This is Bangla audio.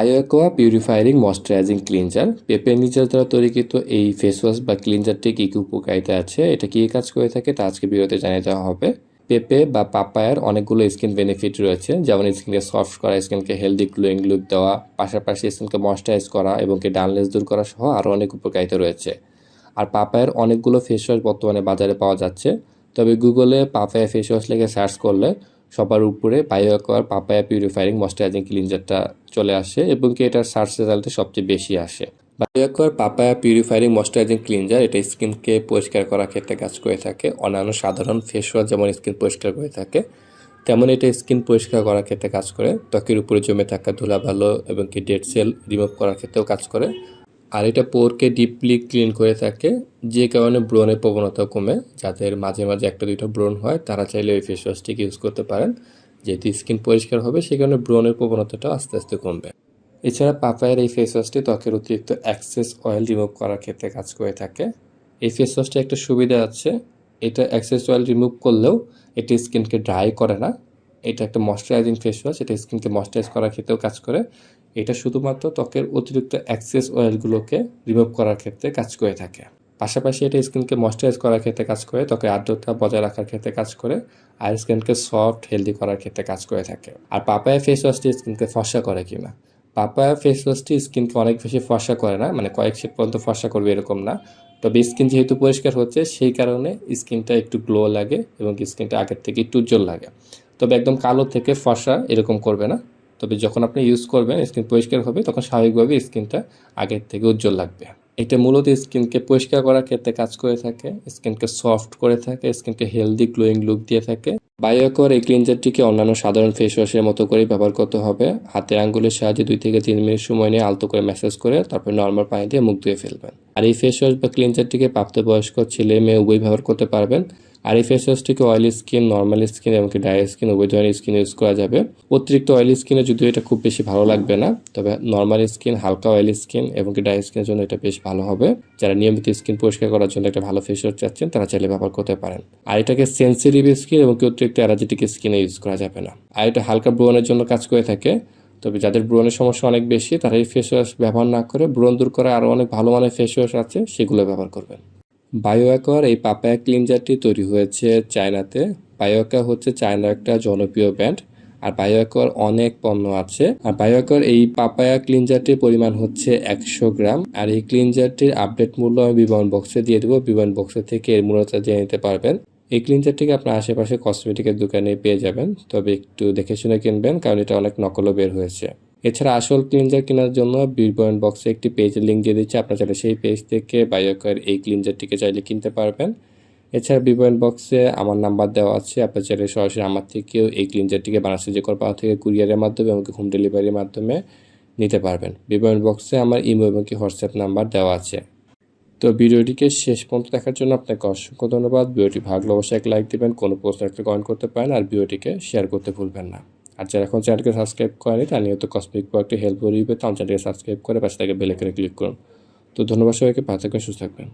আয়োকোয়া পিউরিফায়ারিং ময়শ্চারাইজিং ক্লিনজার পেঁপে নিজের দ্বারা তৈরিকৃত এই ফেস ওয়াশ বা ক্লিনজারটি কী কী উপকারিতা আছে, এটা কী কাজ করে থাকে তা আজকে বিরতে জানিয়ে দেওয়া হবে। পেঁপে বা পাপায়ার অনেকগুলো স্কিন বেনিফিট রয়েছে, যেমন স্কিনকে সফট করা স্কিনকে হেলদি গ্লোয়িং লুক দেওয়া, পাশাপাশি স্কিনকে ময়শ্চারাইজ করা এবং কি ডানলেস দূর করা সহ আরও অনেক উপকারিতা রয়েছে। আর পাপায়ার অনেকগুলো ফেস ওয়াশ বর্তমানে বাজারে পাওয়া যাচ্ছে, তবে গুগলে পাপায়া ফেস ওয়াশ লেগে সার্চ করলে সবার উপরে বায়োকোয়ার পাপায়া পিউরিফায়ারিং ময়শ্চারাইজিং ক্লিনজারটা চলে আসে এবং কি এটার সার্চ রেজাল্টে সবচেয়ে বেশি আসে। Bioaqua papaya purifying moisturising cleanser, এটা স্কিনকে পরিষ্কার করার ক্ষেত্রে কাজ করে থাকে। অন্যান্য সাধারণ ফেস ওয়াশ যেমন স্কিন পরিষ্কার করে থাকে, তেমন এটা স্কিন পরিষ্কার করার ক্ষেত্রে কাজ করে। ত্বকের উপরে জমে থাকা ধুলা ভালো এবং কি ডেড সেল রিমুভ করার ক্ষেত্রেও কাজ করে। আর এটা পোরকে ডিপলি ক্লিন করে থাকে, যে কারণে ব্রণের প্রবণতা কমে। যাদের মাঝে মাঝে একটা দুইটা ব্রণ হয়, তারা চাইলে ওই ফেস ওয়াশটিকে ইউজ করতে পারেন। যেহেতু স্কিন পরিষ্কার হবে সেই কারণে ব্রণের প্রবণতাটা আস্তে আস্তে কমবে। এছাড়া পাপায়ের এই ফেস ওয়াশটি ত্বকের অতিরিক্ত অ্যাক্সেস অয়েল রিমুভ করার ক্ষেত্রে কাজ করে থাকে। এই ফেস ওয়াশটা একটা সুবিধা আছে, এটা অ্যাক্সেস অয়েল রিমুভ করলেও এটি স্কিনকে ড্রাই করে না। এটা একটা ময়শ্চারাইজিং ফেস ওয়াশ এটা স্কিনকে ময়শ্চারাইজ করার ক্ষেত্রেও কাজ করে। এটা শুধুমাত্র ত্বকের অতিরিক্ত অ্যাক্সেস অয়েলগুলোকে রিমুভ করার ক্ষেত্রে কাজ করে থাকে। পাশাপাশি এটা স্কিনকে ময়শ্চারাইজ করার ক্ষেত্রে কাজ করে ত্বকের আর্দ্রতা বজায় রাখার ক্ষেত্রে কাজ করে, আর স্কিনকে সফট হেলদি করার ক্ষেত্রে কাজ করে থাকে। আর পাপায়া ফেস ওয়াশটি স্কিনকে ফর্সা করে কিনা? পাপায়া ফেস ওয়াশটি স্কিনকে অনেক বেশি ফর্সা করে না মানে কয়েক শেপ পর্যন্ত ফর্সা করবে এরকম না। তবে স্কিন যেহেতু পরিষ্কার হচ্ছে, সেই কারণে স্কিনটা একটু গ্লো লাগে এবং স্কিনটা আগের থেকে একটু উজ্জ্বল লাগে। তবে একদম কালো থেকে ফর্সা এরকম করবে না। তবে যখন আপনি ইউজ করবেন স্কিন পরিষ্কার হবে, তখন স্বাভাবিকভাবে স্কিনটা আগের থেকে উজ্জ্বল লাগবে। এটা মূলত স্কিনকে পরিষ্কার করার ক্ষেত্রে কাজ করে থাকে স্কিনকে সফট করে থাকে স্কিনকে হেলদি গ্লোয়িং লুক দিয়ে থাকে। বায়োকর এই ক্লিনজারটিকে অন্যান্য সাধারণ ফেস ওয়াশের মতো করেই ব্যবহার করতে হবে। হাতের আঙ্গুলের সাহায্যে দুই থেকে তিন মিনিট সময় নিয়ে আলতো করে ম্যাসেজ করে তারপর নর্মাল পানি দিয়ে মুখ ধুয়ে ফেলবেন। আর এই ফেস ওয়াশ বা ক্লিনজারটিকে প্রাপ্তবয়স্ক ছেলে, মেয়ে উভয় ব্যবহার করতে পারবেন। আর এই ফেস ওয়াশটিকে অয়েলি স্কিন নর্মাল স্কিন এবং ড্রাই স্কিন উভয় ধরনের স্কিন ইউজ করা যাবে। অতিরিক্ত অয়েলি স্কিনে যদিও এটা খুব বেশি ভালো লাগবে না, তবে নর্মাল স্কিন হালকা অয়েলি স্কিন এবং ড্রাই স্কিনের জন্য এটা বেশ ভালো হবে। যারা নিয়মিত স্কিন পরিষ্কার করার জন্য একটা ভালো ফেস ওয়াশ চাচ্ছেন, তারা চাইলে ব্যবহার করতে পারেন। আর এটাকে সেন্সিটিভ স্কিন এবং কি অতিরিক্ত অ্যালার্জেটিক স্কিনে ইউজ করা যাবে না। আর এটা হালকা ব্রণের জন্য কাজ করে থাকে, তবে যাদের ব্রণের সমস্যা অনেক বেশি, তারা এই ফেস ওয়াশ ব্যবহার না করে ব্রণ দূর করা আরও অনেক ভালো মানের ফেস ওয়াশ আছে, সেগুলো ব্যবহার করবেন। বায়োঅ্যাকোয়ার এই পাপায়া ক্লিনজারটি তৈরি হয়েছে চায়নাতে। বায়োঅ্যাকোয়া হচ্ছে চায়নার একটা জনপ্রিয় ব্র্যান্ড আর বায়োঅ্যাকোয়ার অনেক পণ্য আছে। আর বায়োঅ্যাকোয়ার এই পাপায়া ক্লিনজারটির পরিমাণ হচ্ছে একশো গ্রাম, আর এই ক্লিনজারটির আপডেট মূল্য আমি বিমান বক্সে দিয়ে দেবো। বিমান বক্সে থেকে এর মূল্যটা জেনে নিতে পারবেন। এই ক্লিনজারটিকে আপনার আশেপাশে কসমেটিকের দোকানে পেয়ে যাবেন। তবে একটু দেখে শুনে কিনবেন, কারণ এটা অনেক নকলও বের হয়েছে। এছাড়া আসল ক্লিনজার কেনার জন্য বিবরণ বক্সে একটি পেজের লিঙ্ক দিয়ে দিচ্ছি। আপনার চাইলে সেই পেজ থেকে বায়োকার এই ক্লিনজারটিকে চাইলে কিনতে পারবেন। এছাড়া বিবরণ বক্সে আমার নাম্বার দেওয়া আছে। আপনার চাইলে সরাসরি আমার থেকেও এই ক্লিনজারটিকে বানাসি যে করবা থেকে কুরিয়ারের মাধ্যমে এবং হোম ডেলিভারির মাধ্যমে নিতে পারবেন। বিবরণ বক্সে আমার ইমো এবং কি হোয়াটসঅ্যাপ নাম্বার দেওয়া আছে। তো ভিডিওটিকে শেষ পর্যন্ত দেখার জন্য আপনাকে অসংখ্য ধন্যবাদ। ভিডিওটি ভালো অবশ্যই এক লাইক দেবেন, কোনো প্রশ্ন একটা কমেন্ট করতে পারেন, আর ভিডিওটিকে শেয়ার করতে ভুলবেন না। আর যারা এখন চ্যানেলকে সাবস্ক্রাইব করেনি, তারা নিয়ত কসমিক প্রোডাক্টে হেল্প রিভিউ পেতে আমার চ্যানেলকে সাবস্ক্রাইব করে পাশে থেকে বেলে করে ক্লিক করুন। তো ধন্যবাদ সবাইকে, ভালো থাকবেন, সুস্থ থাকবেন।